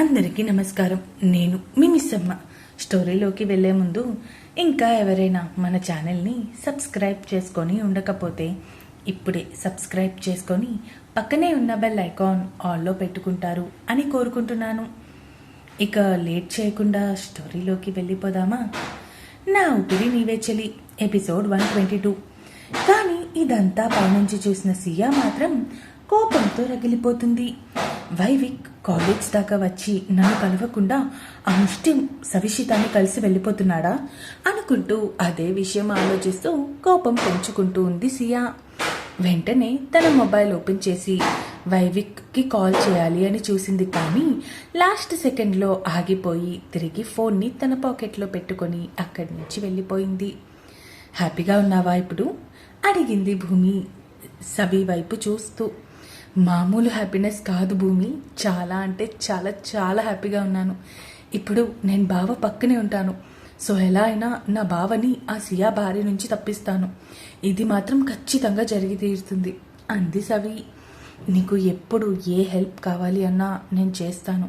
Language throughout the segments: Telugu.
అందరికీ నమస్కారం. నేను మీ స్టోరీలోకి వెళ్ళే ముందు ఇంకా ఎవరైనా మన ఛానల్ని సబ్స్క్రైబ్ చేసుకొని ఉండకపోతే ఇప్పుడే సబ్స్క్రైబ్ చేసుకొని పక్కనే ఉన్న బెల్ ఐకాన్ ఆల్లో పెట్టుకుంటారు అని కోరుకుంటున్నాను. ఇక లేట్ చేయకుండా స్టోరీలోకి వెళ్ళిపోదామా? నా ఊపిరి నీవే చెలి. Episode one twenty two. కానీ ఇదంతా పైనుంచి చూసిన సియా మాత్రం కోపంతో రగిలిపోతుంది. వైవిక్ కాలేజ్ దాకా వచ్చి నన్ను కలవకుండా ఆ ముష్టి సవిషితాన్ని కలిసి వెళ్ళిపోతున్నాడా? అనుకుంటూ అదే విషయం ఆలోచిస్తూ కోపం పెంచుకుంటూ ఉంది సియా. వెంటనే తన మొబైల్ ఓపెన్ చేసి వైవిక్కి కాల్ చేయాలి అని చూసింది కానీ లాస్ట్ సెకండ్లో ఆగిపోయి తిరిగి ఫోన్ని తన పాకెట్లో పెట్టుకొని అక్కడి నుంచి వెళ్ళిపోయింది. హ్యాపీగా ఉన్నావా ఇప్పుడు? అడిగింది భూమి సవి వైపు చూస్తూ. మామూలు హ్యాపీనెస్ కాదు భూమి. చాలా అంటే చాలా చాలా హ్యాపీగా ఉన్నాను. ఇప్పుడు నేను బావ పక్కనే ఉంటాను. సో ఎలా అయినా నా బావని ఆ సియా భార్య నుంచి తప్పిస్తాను. ఇది మాత్రం ఖచ్చితంగా జరిగి తీరుతుంది. అంది సవి. నీకు ఎప్పుడు ఏ హెల్ప్ కావాలి అన్నా నేను చేస్తాను.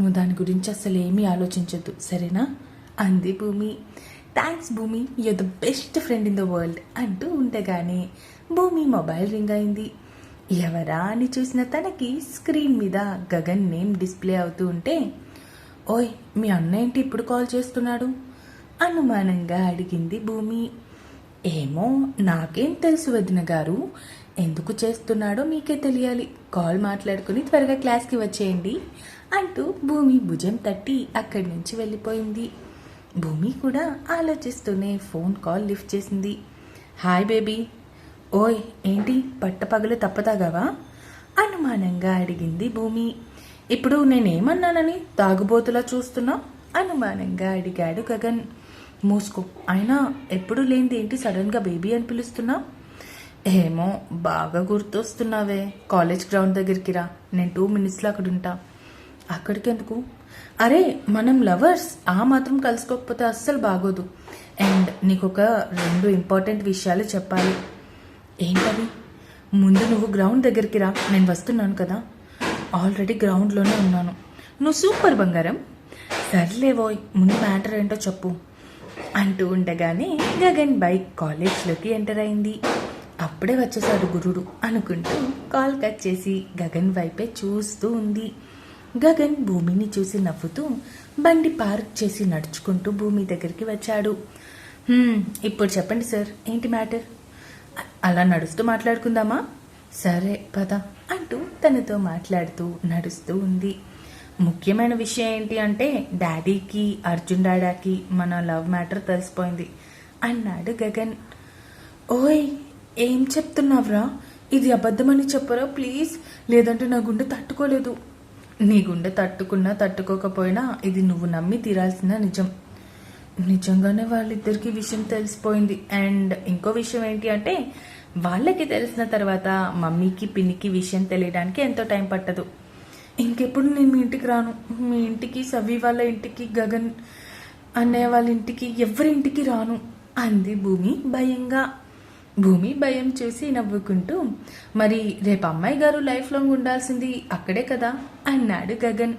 నువ్వు దాని గురించి అసలు ఏమీ ఆలోచించద్దు. సరేనా? అంది Bhoomi. Thanks Bhoomi. You're the best friend in the world అంటూ ఉండగానే భూమి మొబైల్ రింగ్ అయింది. ఎవరా అని చూసిన తనకి స్క్రీన్ మీద గగన్ నేమ్ డిస్ప్లే అవుతూ ఉంటే ఓయ్ మీ అన్న ఇప్పుడు కాల్ చేస్తున్నాడు? అనుమానంగా అడిగింది భూమి. ఏమో నాకేం తెలుసు వదిన గారు. ఎందుకు చేస్తున్నాడో మీకే తెలియాలి. కాల్ మాట్లాడుకుని త్వరగా క్లాస్కి వచ్చేయండి. అంటూ భూమి భుజం తట్టి అక్కడి నుంచి వెళ్ళిపోయింది. భూమి కూడా ఆలోచిస్తూనే ఫోన్ కాల్ లిఫ్ట్ చేసింది. Hi baby. ఓయ్ ఏంటి? పట్టపగలు తప్పదాగావా అనుమానంగా అడిగింది భూమి. ఇప్పుడు నేనేమన్నానని తాగుబోతులా చూస్తున్నా? అనుమానంగా అడిగాడు గగన్. మూసుకో. అయినా ఎప్పుడు లేనిది ఏంటి సడన్గా బేబీ అని పిలుస్తున్నా? ఏమో బాగా గుర్తొస్తున్నావే. కాలేజ్ గ్రౌండ్ దగ్గరికి రా. నేను టూ మినిట్స్లో అక్కడ ఉంటా అక్కడికెందుకు? అరే మనం లవర్స్. ఆ మాత్రం కలుసుకోకపోతే అస్సలు బాగోదు. అండ్ నీకు ఒక రెండు ఇంపార్టెంట్ విషయాలు చెప్పాలి. ఏంటవి ముందు నువ్వు గ్రౌండ్ దగ్గరికి రా. నేను వస్తున్నాను కదా. ఆల్రెడీ గ్రౌండ్లోనే ఉన్నాను. నువ్వు సూపర్ బంగారం. సర్లేవోయ్ ముందు మ్యాటర్ ఏంటో చెప్పు. అంటూ ఉండగానే గగన్ బైక్ కాలేజ్లోకి ఎంటర్ అయింది. అప్పుడే వచ్చేసాడు గురుడు అనుకుంటూ కాల్ కట్ చేసి గగన్ వైపే చూస్తూ ఉంది. గగన్ భూమిని చూసి నవ్వుతూ బండి పార్క్ చేసి నడుచుకుంటూ భూమి దగ్గరికి వచ్చాడు. ఇప్పుడు చెప్పండి సార్ ఏంటి మ్యాటర్ అలా నడుస్తూ మాట్లాడుకుందామా? సరే పద అంటూ తనతో మాట్లాడుతూ నడుస్తూ ఉంది. ముఖ్యమైన విషయం ఏంటి అంటే డాడీకి అర్జున్ డాడాకి మన లవ్ మ్యాటర్ తెలిసిపోయింది. అన్నాడు గగన్. ఓయ్ ఏం చెప్తున్నావురా? ఇది అబద్ధమని చెప్పరా ప్లీజ్? లేదంటే నా గుండె తట్టుకోలేదు. నీ గుండె తట్టుకున్నా తట్టుకోకపోయినా ఇది నువ్వు నమ్మి తీరాల్సిన నిజం. నిజంగానే వాళ్ళిద్దరికి విషయం తెలిసిపోయింది. అండ్ ఇంకో విషయం ఏంటి అంటే వాళ్ళకి తెలిసిన తర్వాత మమ్మీకి పిన్నికి విషయం తెలియడానికి ఎంతో టైం పట్టదు. ఇంకెప్పుడు నేను మీ ఇంటికి రాను? మీ ఇంటికి సవి వాళ్ళ ఇంటికి గగన్ అన్నయ్య వాళ్ళ ఇంటికి ఎవరి ఇంటికి రాను? అంది భూమి భయంగా. భూమి భయం చూసి నవ్వుకుంటూ మరి రేపు అమ్మాయి గారు లైఫ్ లాంగ్ ఉండాల్సింది అక్కడే కదా? అన్నాడు గగన్.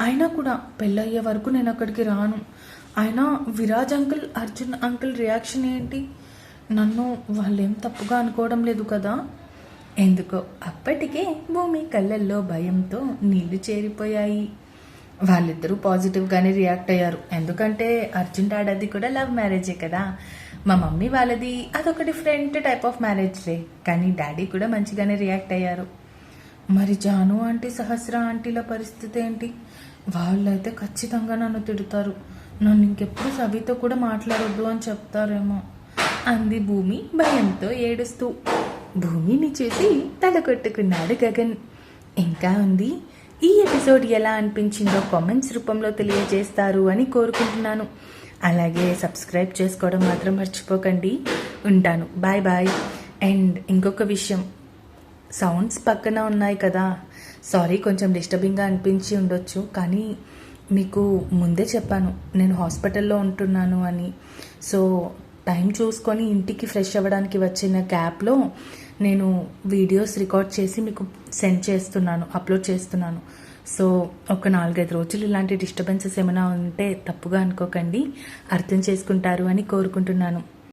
అయినా కూడా పెళ్ళయ్యే వరకు నేను అక్కడికి రాను. అయినా Viraj uncle Arjun uncle reaction ఏంటి? నన్ను వాళ్ళేం తప్పుగా అనుకోవడం లేదు కదా? ఎందుకో అప్పటికే భూమి కళ్ళల్లో భయంతో నీళ్ళు చేరిపోయాయి. వాళ్ళిద్దరూ పాజిటివ్గానే రియాక్ట్ అయ్యారు. ఎందుకంటే అర్జున్ డాడీది కూడా లవ్ మ్యారేజే కదా. మా మమ్మీ వాళ్ళది అదొక డిఫరెంట్ టైప్ ఆఫ్ మ్యారేజ్లే కానీ డాడీ కూడా మంచిగానే రియాక్ట్ అయ్యారు. మరి జాను ఆంటీ సహస్ర ఆంటీల పరిస్థితి ఏంటి? వాళ్ళైతే ఖచ్చితంగా నన్ను తిడతారు. నన్ను ఇంకెప్పుడు సవితో కూడా మాట్లాడొద్దు అని చెప్తారేమో అంది భూమి భయంతో ఏడుస్తూ. భూమిని చూసి తల కొట్టుకున్నాడు గగన్. ఇంకా ఉంది. ఈ ఎపిసోడ్ ఎలా అనిపించిందో కామెంట్స్ రూపంలో తెలియజేస్తారు అని కోరుకుంటున్నాను. అలాగే సబ్స్క్రైబ్ చేసుకోవడం మాత్రం మర్చిపోకండి. ఉంటాను. Bye bye. అండ్ ఇంకొక విషయం. సౌండ్స్ పక్కన ఉన్నాయి కదా. సారీ కొంచెం డిస్టర్బింగ్గా అనిపించి ఉండొచ్చు కానీ మీకు ముందే చెప్పాను నేను హాస్పిటల్లో ఉంటున్నాను అని. సో టైం చూసుకొని ఇంటికి ఫ్రెష్ అవ్వడానికి వచ్చిన క్యాబ్లో నేను వీడియోస్ రికార్డ్ చేసి మీకు సెండ్ చేస్తున్నాను అప్లోడ్ చేస్తున్నాను. సో ఒక నాలుగైదు రోజులు ఇలాంటి డిస్టర్బెన్సెస్ ఏమైనా ఉంటే తప్పుగా అనుకోకండి అర్థం చేసుకుంటారు అని కోరుకుంటున్నాను.